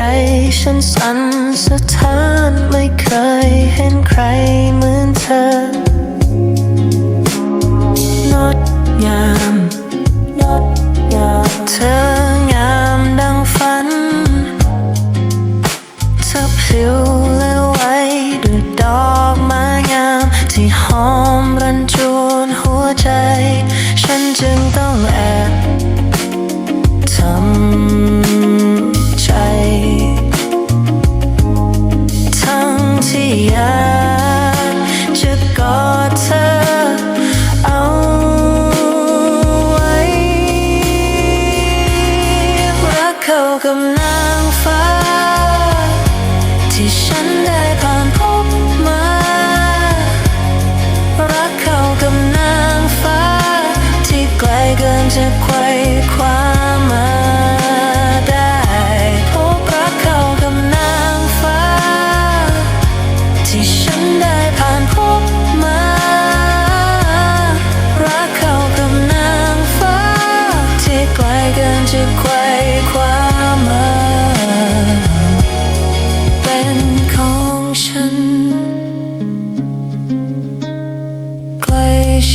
ใจฉันสั่นสะท้านไม่เคยเห็นใครเหมือนเธองดงามงดงามเธองามดังฝัน เธอพลิ้วและไว้ด้วยดอกไม้งาม ที่หอมรันจวนหัวใจ ฉันจึงต้องแอบ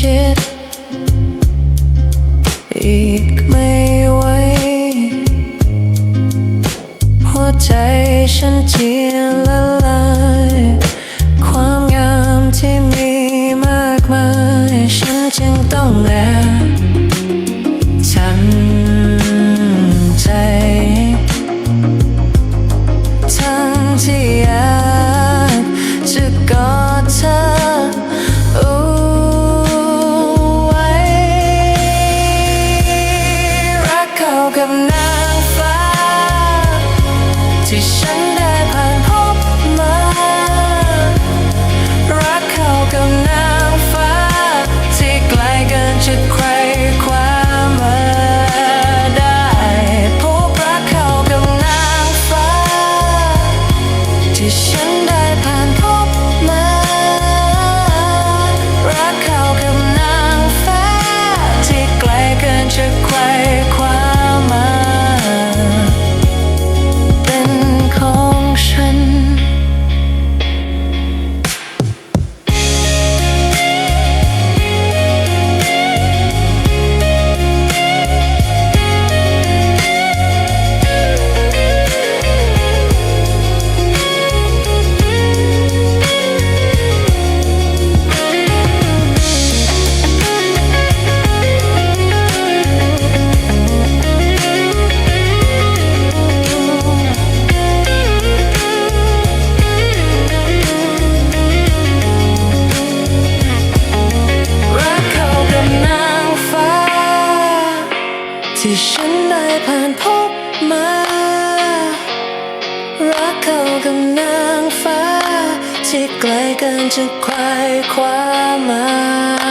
ชิดอีกไม่ไหวหัวใจฉันเจียนละลาย ความงามที่มีมากมาย ฉันจึงต้องแอบทำใจ ทั้งที่ ที่ฉันได้ผ่านพบมา รักเขากับนางฟ้า ที่ไกลเกินจะควายคว้ามา